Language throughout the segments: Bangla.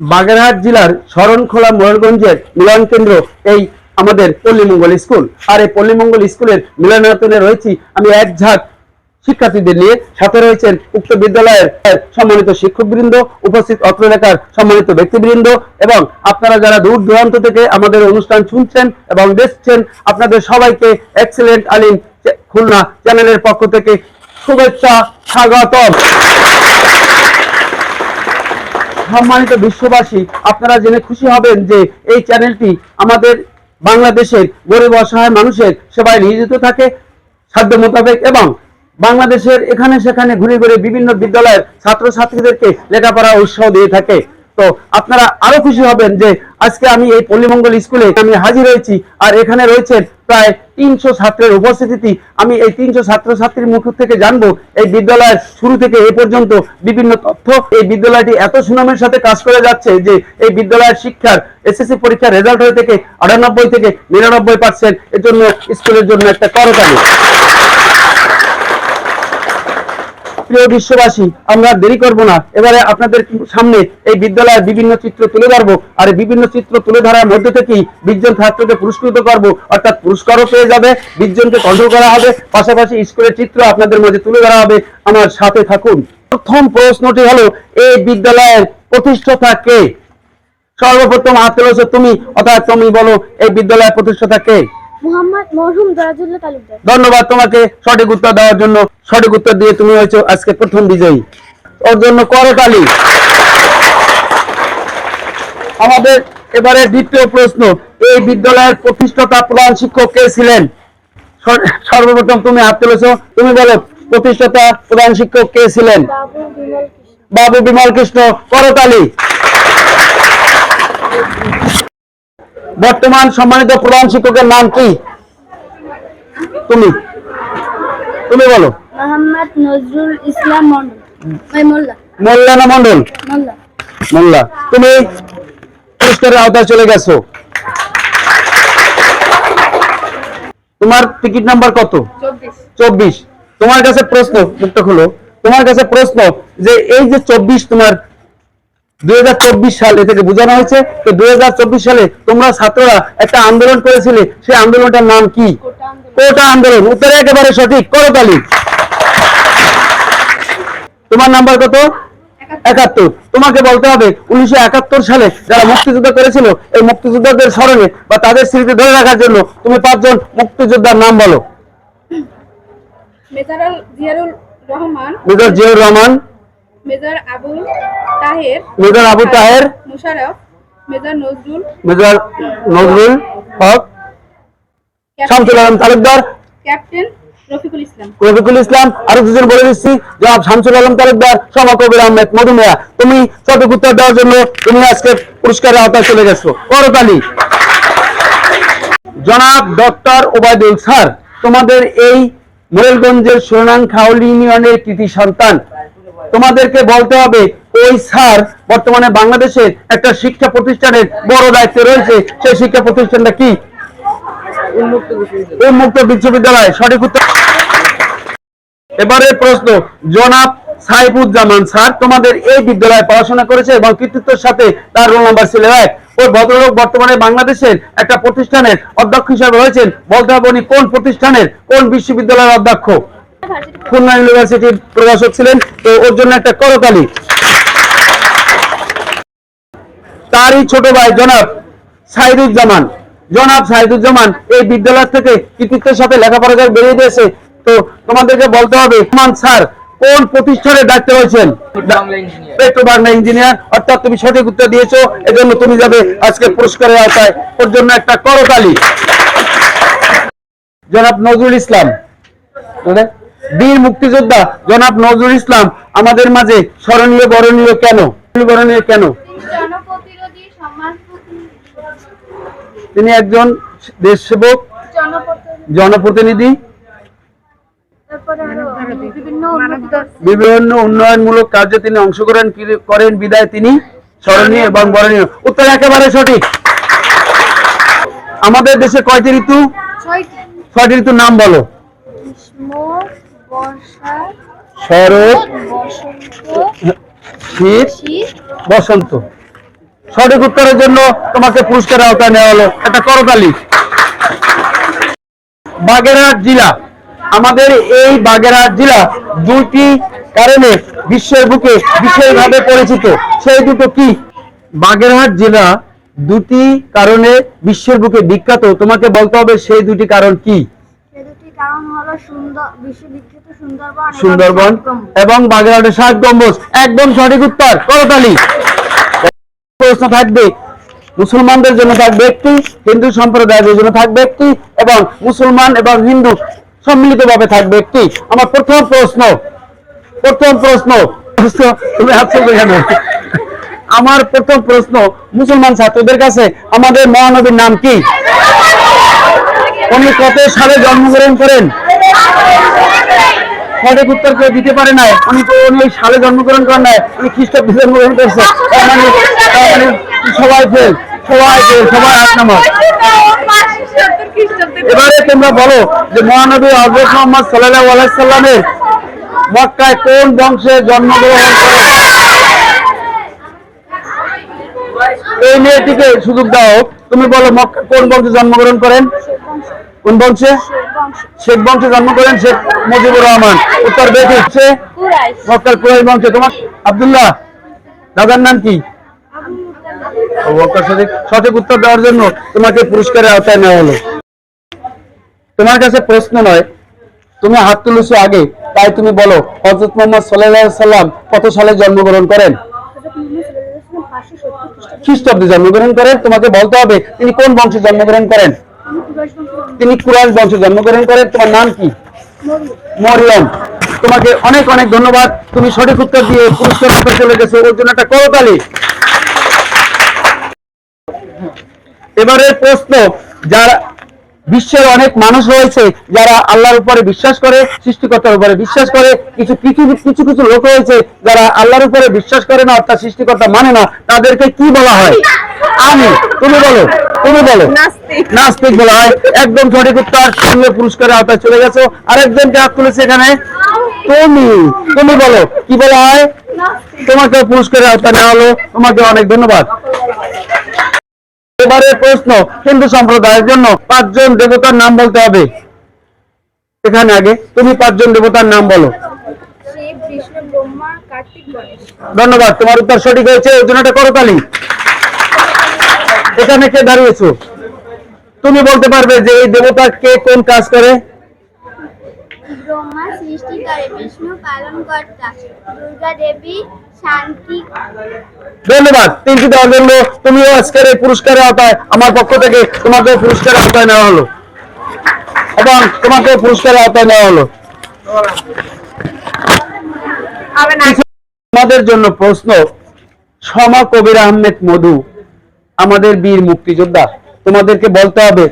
বাগেরহাট জেলার শরণখোলা মোহরগঞ্জের মিলন কেন্দ্র, এই আমাদের পল্লীমঙ্গল স্কুল। আর এই পল্লীমঙ্গল স্কুলের মিলনায়তনে রয়েছি আমি এক ঝাঁক শিক্ষার্থীদের নিয়ে। সাথে রয়েছেন উক্ত বিদ্যালয়ের সম্মানিত শিক্ষকবৃন্দ, উপস্থিত অত্র এলাকার সম্মানিত ব্যক্তিবৃন্দ, এবং আপনারা যারা দূর দূরান্ত থেকে আমাদের অনুষ্ঠান শুনছেন এবং দেখছেন, আপনাদের সবাইকে এক্সেলেন্ট আলিম খুলনা চ্যানেলের পক্ষ থেকে শুভেচ্ছা, স্বাগতম। সম্মানিত বিশ্ববাসী, আপনারা জেনে খুশি হবেন যে এই চ্যানেলটি আমাদের বাংলাদেশের গরিব অসহায় মানুষের সেবায় নিয়োজিত থাকে, সাধ্য মোতাবেক এবং বাংলাদেশের এখানে সেখানে ঘুরে ঘুরে বিভিন্ন বিদ্যালয়ের ছাত্রছাত্রীদেরকে লেখাপড়া উৎসাহ দিয়ে থাকে। তো আপনারা আরও খুশি হবেন যে আজকে আমি এই পল্লীমঙ্গল স্কুলে আমি হাজির হয়েছি, আর এখানে রয়েছেন প্রায় তিনশো ছাত্রের উপস্থিতি। আমি এই তিনশো ছাত্রছাত্রীর মুখ থেকে জানব, এই বিদ্যালয়ের শুরু থেকে এ পর্যন্ত বিভিন্ন তথ্য। এই বিদ্যালয়টি এত সুনামের সাথে কাজ করে যাচ্ছে যে এই বিদ্যালয়ের শিক্ষার এসএসসি পরীক্ষার রেজাল্ট হয়ে থেকে আটানব্বই থেকে নিরানব্বই পার্সেন্ট এর জন্য স্কুলের জন্য একটা করতালি। প্রিয় বিশ্ববাসী, আমরা দেরি করব না। এবারে আপনাদের সামনে এই বিদ্যালয়ের বিভিন্ন চিত্র তুলে ধরবো। আর বিভিন্ন চিত্র তুলে ধরার মধ্যে থেকেই বিশজন ছাত্রকে পুরস্কৃত করব। অর্থাৎ পুরস্কারও পেয়ে যাবে, বিশজনকে কন্ট্রোল করা হবে। পাশাপাশি স্কুলের চিত্র আপনাদের মধ্যে তুলে ধরা হবে। আমার সাথে থাকুন। প্রথম প্রশ্নটি হলো, এই বিদ্যালয়ের প্রতিষ্ঠাতা কে? সর্বপ্রথম তুলেছো তুমি, অর্থাৎ তুমি বলো, এই বিদ্যালয়ের প্রতিষ্ঠাতা কে? মোহাম্মদ মরহুম দরাজুল্লাহ তালুকদার। ধন্যবাদ তোমাকে সঠিক উত্তর দেওয়ার জন্য। সঠিক উত্তর দিয়ে তুমি হয়েছো আজকে প্রথম বিজয়ী। ওর জন্য করতালি। আমাদের এবারে দ্বিতীয় প্রশ্ন এই বিদ্যালয়ের প্রতিষ্ঠাতা প্রধান শিক্ষক কে ছিলেন? সর্বপ্রথম তুমি হাত তুলেছো তুমি বলো প্রতিষ্ঠাতা প্রধান শিক্ষক কে ছিলেন? বাবু বিমল কৃষ্ণ। বাবু বিমল কৃষ্ণ করতালি। বর্তমান সম্মানিত প্রধান শিক্ষকের নাম কি? তুমি। তুমি বলো। মোহাম্মদ নজরুল ইসলাম মন্ডল মোল্লা। মোল্লানা মন্ডল মোল্লা। মোল্লা। তুমি পুরস্কারের আওতায় চলে গেছো। তোমার টিকিট নাম্বার কত? চব্বিশ। চব্বিশ। তোমার কাছে প্রশ্ন মুখটা খুলো। তোমার কাছে প্রশ্ন যে এই যে চব্বিশ তোমার দুই হাজার চব্বিশ সাল থেকে বোঝানো হয়েছে তো দুই সালে তোমরা ছাত্ররা একটা আন্দোলন করেছিলে সেই আন্দোলনটার নাম কি? কোটা আন্দোলন। উত্তরে একেবারে সঠিক করতালি। তোমার নাম্বার কত? একাত্তর। তোমাকে বলতে হবে উনিশশো একাত্তর সালে যারা মুক্তিযুদ্ধ করেছিল এই মুক্তিযোদ্ধাদের স্মরণে বা তাদের স্মৃতি ধরে রাখার জন্য তুমি পাঁচজন মুক্তিযোদ্ধার নাম বলো। Major Ziarul Rahman major Ziaur Rahman. Major Abul Taher. Major Abu Taher. Musharraf. Major Nazrul. Major Nazrul Haque. Shamsul Alam Talukdar. Captain Rafiqul Islam. Rafiqul Islam আরও দুজন বলে দিচ্ছি। জনাব শামসুল আলম তালুকদার সমা কবির আহমেদ মধুমিয়া তুমি সঠিক উত্তর দেওয়ার জন্য তুমি আজকে পুরস্কারের আওতায় চলে গেছো। করতালি জনাব ডক্টর ওবায়দুল স্যার তোমাদের এই মোরেলগঞ্জের সোনাং খাউলি ইউনিয়নের কৃতি সন্তান। তোমাদেরকে বলতে হবে ওই স্যার বর্তমানে বাংলাদেশের একটা শিক্ষা প্রতিষ্ঠানের বড় দায়িত্বে রয়েছে। সেই শিক্ষা প্রতিষ্ঠানটা কি? উন্মুক্ত বিশ্ববিদ্যালয়। সঠিক উত্তর। এবারে প্রশ্ন জনাব সাইফুজ্জামান স্যার তোমাদের এই বিদ্যালয়ে পড়াশোনা করেছে এবং কৃতিত্বের সাথে তার রোল নাম্বার ছিল এক। ওই ভদ্রলোক বর্তমানে বাংলাদেশের একটা প্রতিষ্ঠানের অধ্যক্ষ হিসাবে রয়েছেন। বলতে হবে উনি কোন প্রতিষ্ঠানের কোন বিশ্ববিদ্যালয়ের অধ্যক্ষ? খুলনা ইউনিভার্সিটির প্রভাষক ছিলেন তো ওর জন্য একটা করতালি। তারই ছোট ভাই জনাব সাইদুজ্জামান। জনাব সাইদুজ্জামান এই বিদ্যালয় থেকে কৃতিত্বের সাথে লেখাপড়া করে বেরিয়ে দিয়েছে। তো তোমাদেরকে বলতে হবে মান স্যার কোন প্রতিষ্ঠানের দায়িত্বে রয়েছেন? পেট্রো বাংলা ইঞ্জিনিয়ার অর্থাৎ তুমি সঠিক উত্তর দিয়েছ এজন্য তুমি যাবে আজকে পুরস্কারের আওতায়। ওর জন্য একটা করতালি। জনাব নজরুল ইসলাম। বীর মুক্তিযোদ্ধা জনাব নজরুল ইসলাম আমাদের মাঝে স্মরণীয় বরণীয় কেন? বরণীয় কেন? তিনি একজন দেশ সেবক জনপ্রতিনিধি বিভিন্ন উন্নয়নমূলক কার্যে তিনি অংশগ্রহণ করেন বিদায় তিনি স্মরণীয় এবং বরণীয়। উত্তর একেবারে সঠিক। আমাদের দেশে কয়টি ঋতু? ছয়টি। ঋতুর নাম বলো। শরৎ শীত বসন্ত। সঠিক উত্তরের জন্য তোমাকে পুরস্কারের আওতায় নেওয়া হলো। একটা করতালি বাগেরহাট জেলা। আমাদের এই বাগেরহাট জেলা দুইটি কারণে বিশ্বের বুকে বিশেষভাবে পরিচিত। সেই দুটো কি? বাগেরহাট জেলা দুটি কারণে বিশ্বের বুকে বিখ্যাত। তোমাকে বলতে হবে সেই দুটি কারণ কি? কারণ হলো সুন্দর বিশ্ববিখ্যাত সুন্দরবন এবং সুন্দরবন এবং বাগেরহাটের ষাট গম্বুজ। একদম সঠিক উত্তর করতালি। প্রশ্ন থাকবে মুসলমানদের জন্য থাকবে একটি হিন্দু সম্প্রদায়ের জন্য থাকবে একটি এবং মুসলমান এবং হিন্দু সম্মিলিত ভাবে থাকবে একটি। আমার প্রথম প্রশ্ন প্রথম প্রশ্ন তুমি কেন? আমার প্রথম প্রশ্ন মুসলমান ছাত্রদের কাছে আমাদের মহানবীর নাম কি? উনি কত সালে জন্মগ্রহণ করেন? সঠিক উত্তর কেউ দিতে পারে না উনি তো উনি ওই সালে জন্মগ্রহণ করেন নাই, উনি খ্রিস্টাব্দে জন্মগ্রহণ করছে। মানে মানে সবাই ফেল সবাই ফেল সবাই আট নম্বর। এবারে তোমরা বলো যে মহানবী হজরত মোহাম্মদ সাল্লাহ আলাইসাল্লামের মক্কায় কোন বংশে জন্মগ্রহণ করে এই মেয়েটিকে সুযোগ দাও। তুমি বলো মক্কা কোন বংশে জন্মগ্রহণ করেন? কোন বংশে? শেখ বংশে। জন্ম করেন শেখ মুজিবুর রহমান। উত্তর হচ্ছে মক্কার কুরাই বংশে। তোমার আব্দুল্লাহ দাদার নাম কি? সঠিক উত্তর দেওয়ার জন্য তোমাকে পুরস্কারের আওতায় নেওয়া হলো। তোমার কাছে প্রশ্ন নয় তুমি হাত তুলেছো আগে তাই তুমি বলো হজরত মোহাম্মদ সাল্লাহ সাল্লাম কত সালে জন্মগ্রহণ করেন? খ্রিস্টাব্দে জন্মগ্রহণ করেন তোমাকে বলতে হবে তিনি কোন বংশে জন্মগ্রহণ করেন। তিনি কুরাইশ বংশে জন্মগ্রহণ করেন। তোমার নাম কি? মরিয়ম। তোমাকে অনেক অনেক ধন্যবাদ। তুমি সঠিক উত্তর দিয়ে পুরস্কার চলে গেছো। ওর জন্য একটা করতালি। এবারে প্রশ্ন, যারা বিশ্বের অনেক মানুষ রয়েছে যারা আল্লাহর উপরে বিশ্বাস করে সৃষ্টিকর্তার উপরে বিশ্বাস করে। কিছু কিছু কিছু কিছু লোক রয়েছে যারা আল্লাহর উপরে বিশ্বাস করে না অর্থাৎ সৃষ্টিকর্তা মানে না। তাদেরকে কি বলা হয়? আমি। তুমি বলো। তুমি বলো। নাস্তিক। বলা হয়। একদম সঠিক উত্তর। সঙ্গে পুরস্কারের আওতায় চলে গেছো। আরেকজনকে হাত তুলেছে এখানে। তুমি। তুমি বলো। কি বলা হয়? তোমাকে পুরস্কারের আওতায় নেওয়া হলো। তোমাকে অনেক ধন্যবাদ। এবারে প্রশ্ন, হিন্দু সম্প্রদায়ের জন্য পাঁচজন দেবতার নাম বলতে হবে। এখানে আগে, তুমি পাঁচজন দেবতার নাম বলো। ধন্যবাদ, তোমার উত্তর সঠিক হয়েছে ওই জন্য তালি। এখানে কে দাঁড়িয়েছো? তুমি বলতে পারবে যে এই দেবতা কে কোন কাজ করে? ব্রহ্মা সৃষ্টি করে, বিষ্ণু পালন কর্তা দুর্গা দেবী, শান্তি। ধন্যবাদ, তিনটি দেওয়ার জন্য। তুমিও আজকের এই পুরস্কারের আওতায়, আমার পক্ষ থেকে তোমাকে পুরস্কারের আওতায় নেওয়া হলো। এবং তোমাকে পুরস্কারের আওতায় নেওয়া হলো। আমাদের জন্য প্রশ্ন, সমা কবির আহমেদ মধু, আমাদের বীর মুক্তিযোদ্ধা, তোমাদেরকে বলতে হবে,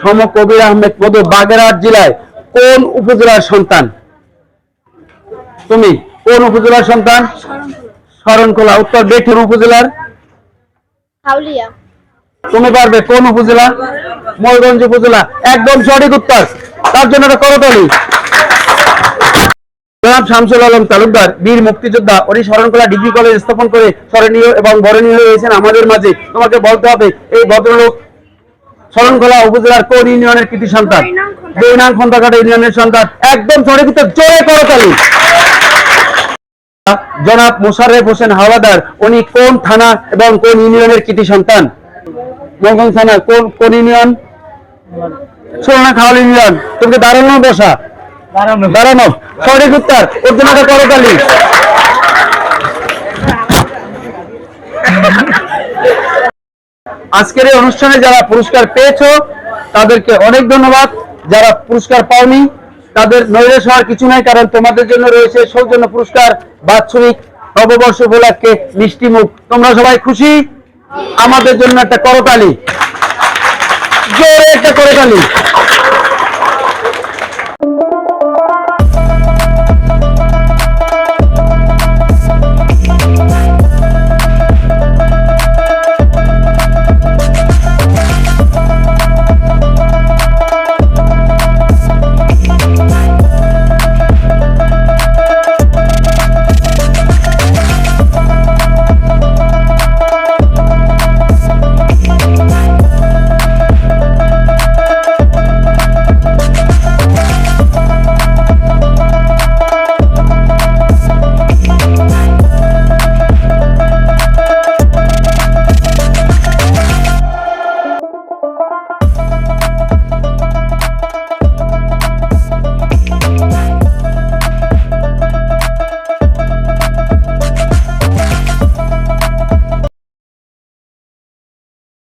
সম কবির আহমেদ মধু বাগেরহাট জেলায় কোন উপজেলার সন্তান? তুমি কোন উপজেলার সন্তান? শরণখোলা উত্তর বেঠুর উপজেলার? তুমি পারবে কোন উপজেলা? ময়ূরগঞ্জ উপজেলা। একদম সঠিক উত্তর। তার জন্য একটা করতালি। জনাব শামসুল আলম তালুকদার বীর মুক্তিযোদ্ধা উনি শরণকলা ডিগ্রি কলেজ স্থাপন করে স্মরণীয় এবং বরণীয় হয়েছেন আমাদের মাঝে। তোমাকে বলতে হবে এই ভদ্রলোক শরণকলা উপজেলার কোন ইউনিয়নের কৃতি সন্তান। দুই নাম ইউনিয়নের সন্তান। একদম সঠিক উত্তর জোরে করতালি। জনাব মোশাররেফ হোসেন হাওলাদার উনি কোন থানা এবং কোন ইউনিয়নের কৃতি সন্তান? মোহনগঞ্জ থানা কোন কোন ইউনিয়ন? সোনা খাওয়াল ইউনিয়ন। তুমি দাঁড়ানো বসা। দাঁড়ানো দাঁড়ানো সঠিক উত্তর ওর জন্য করতালি। আজকের এই অনুষ্ঠানে যারা পুরস্কার পেয়েছ, তাদেরকে অনেক ধন্যবাদ। যারা পুরস্কার পাওনি, তাদের নৈরাশ হওয়ার কিছু নাই, কারণ তোমাদের জন্য রয়েছে সৌজন্য পুরস্কার, বাৎসরিক নববর্ষ উপলক্ষে মিষ্টি মুখ। তোমরা সবাই খুশি? আমাদের জন্য একটা করতালি। জোরে একটা করতালি।